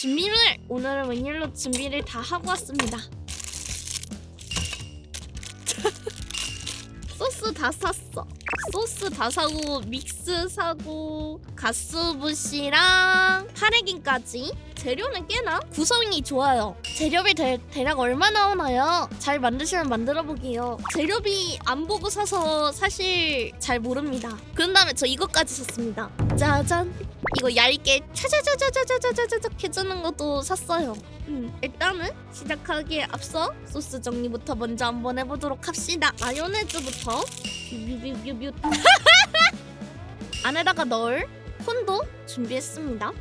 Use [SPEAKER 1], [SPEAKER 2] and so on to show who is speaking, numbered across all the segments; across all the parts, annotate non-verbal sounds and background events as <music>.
[SPEAKER 1] 준비를 오늘은 웬일로 준비를 다 하고 왔습니다. <laughs> 소스 다 샀어. 소스 다 사고 믹스 사고 가스부시랑 파레긴까지 재료는 꽤나 구성이 좋아요. 재료비 대, 대략 얼마 나오나요? 잘 만드시면 만들어 보게요. 재료비 안 보고 사서 사실 잘 모릅니다. 그런 다음에 저 이것까지 샀습니다. 짜잔. 이거 얇게 차자자자자자자자자 해주는 것도 샀어요. 음, 일단은 시작하기에 앞서 소스 정리부터 먼저 한번 해보도록 합시다. 마요네즈부터 뮤뮤뮤뮤 <laughs> 안에다가 넣을 콘도 준비했습니다.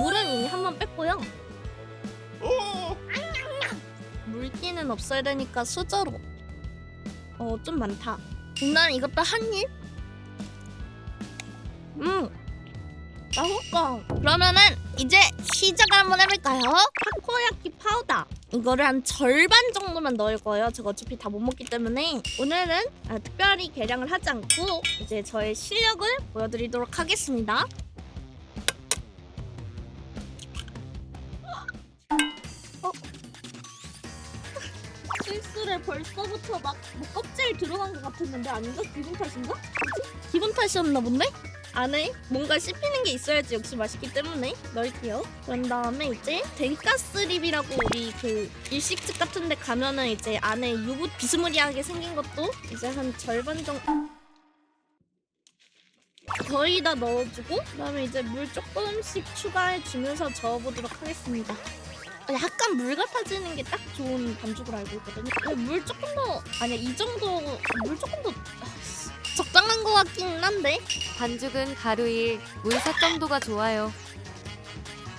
[SPEAKER 1] 물은 이미 한번 뺐고요. 물기는 없어야 되니까 수저로. 어, 좀 많다. 일단 이것도 한 입. 음. 맛있다. 그러면은 이제 시작을 한번 해볼까요? 타코야키 파우더. 이거를 한 절반 정도만 넣을 거예요. 제가 어차피 다 못 먹기 때문에 오늘은 아, 특별히 계량을 하지 않고 이제 저의 실력을 보여드리도록 하겠습니다. 실수를 벌써부터 막 뭐 껍질 들어간 것 같았는데 아닌가? 기분 탓인가? 기분 탓이었나 본데? 안에 뭔가 씹히는 게 있어야지 역시 맛있기 때문에 넣을게요. 그런 다음에 이제 된가스립이라고 우리 그 일식집 같은 데 가면은 이제 안에 유부 비스무리하게 생긴 것도 이제 한 절반 정도 거의 다 넣어주고 그다음에 이제 물 조금씩 추가해 주면서 저어보도록 하겠습니다. 약간 물 같아지는 게 딱 좋은 반죽을 알고 있거든요. 어, 물 조금 더 아니야 이 정도 물 조금 더 아, 씨, 적당한 것 같긴 한데
[SPEAKER 2] 반죽은 가루 1, 물 삭감도가 좋아요.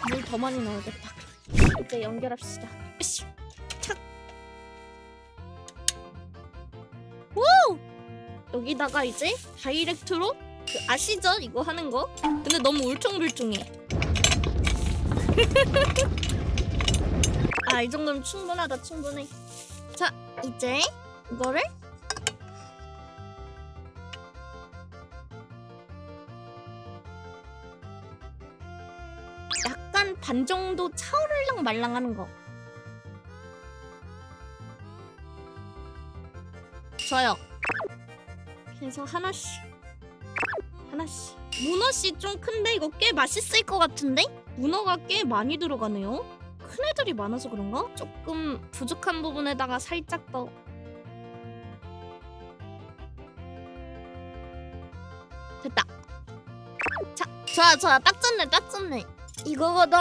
[SPEAKER 1] 물 더 많이 넣어야겠다. 이제 연결합시다. 으쌰, 착. 오! 여기다가 이제 다이렉트로 그 아시죠? 이거 하는 거. 근데 너무 울퉁불퉁해. <laughs> 아, 이 정도면 충분하다, 충분해. 자, 이제 이거를 약간 반 정도 차오르랑 말랑하는 거. 좋아요. 그래서 하나씩 하나씩. 문어 씨 좀 큰데 이거 꽤 맛있을 것 같은데? 문어가 꽤 많이 들어가네요. 큰 애들이 많아서 그런가? 조금 부족한 부분에다가 살짝 더. 됐다. 자, 좋아, 좋아. 딱 좋네, 딱 좋네. 이거거든.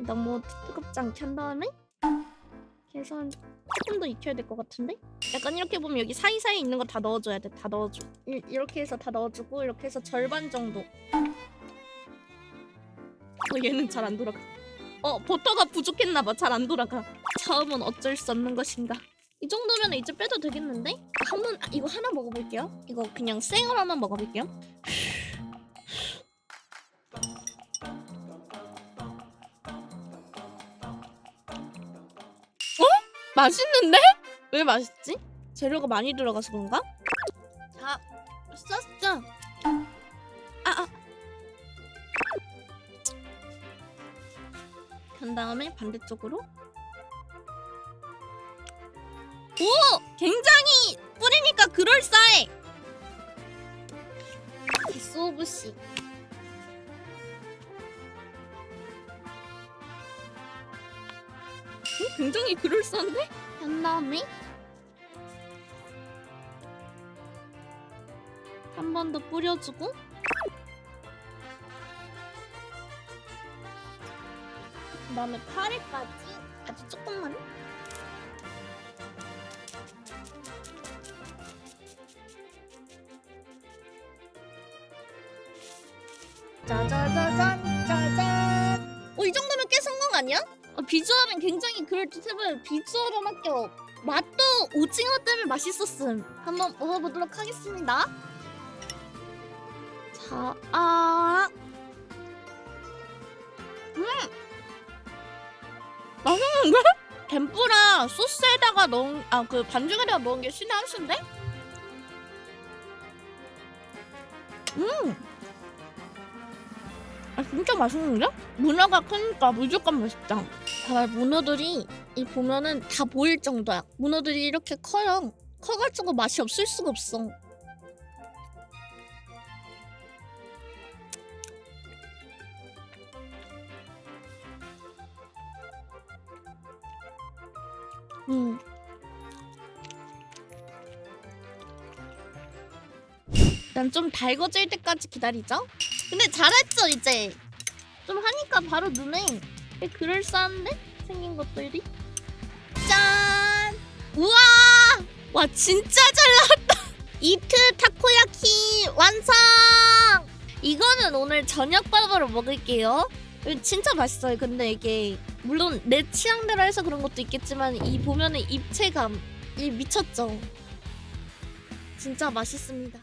[SPEAKER 1] 너무 뜨겁지 않게 한 다음에 한 조금 더 익혀야 될 것 같은데? 약간 이렇게 보면 여기 사이사이 있는 거 다 넣어줘야 돼. 다 넣어줘. 이, 이렇게 해서 다 넣어주고 이렇게 해서 절반 정도. 어, 얘는 잘 안 돌아가. 어, 버터가 부족했나봐. 잘 안 돌아가. 처음은 어쩔 수 없는 것인가. 이 정도면 이제 빼도 되겠는데? 한번 아, 이거 하나 먹어볼게요. 이거 그냥 생으로 한번 먹어볼게요. 맛있는데? 왜 맛있지? 재료가 많이 들어가서 그런가? 자, 썼죠? 그 다음에 반대쪽으로. 오! 굉장히 뿌리니까 그럴싸해! 소브씨. 어, 굉장히 그럴싸한데? 한 다음에 한 번 더 뿌려주고 그 다음에 카레까지? 아주 조금만. 짜자자잔 짜잔. 어 이 정도면 꽤 성공 아니야? 어, 비주얼은 굉장히 그럴듯해보여 비주얼은 합격 맛도 오징어 때문에 맛있었음. 한번 먹어보도록 하겠습니다. 자, 아. 음! 맛있는 데? 덴뿌라 소스에다가 넣은 아 그 반죽에다가 넣은 게 신의 한 수인데? 음! 아 진짜 맛있는데? 문어가 크니까 무조건 맛있다. 정말 문어들이 이 보면은 다 보일 정도야. 문어들이 이렇게 커요. 커가지고 맛이 없을 수가 없어. 음. 난 좀 달궈질 때까지 기다리죠. 근데 잘했죠 이제. 좀 하니까 바로 눈에 그럴싸한데 생긴 것들이. 짠. 우와. 와 진짜 잘 나왔다. <laughs> 이트 타코야키 완성. 이거는 오늘 저녁밥으로 먹을게요. 진짜 맛있어요. 근데 이게 물론 내 취향대로 해서 그런 것도 있겠지만 이 보면은 입체감 이 미쳤죠. 진짜 맛있습니다.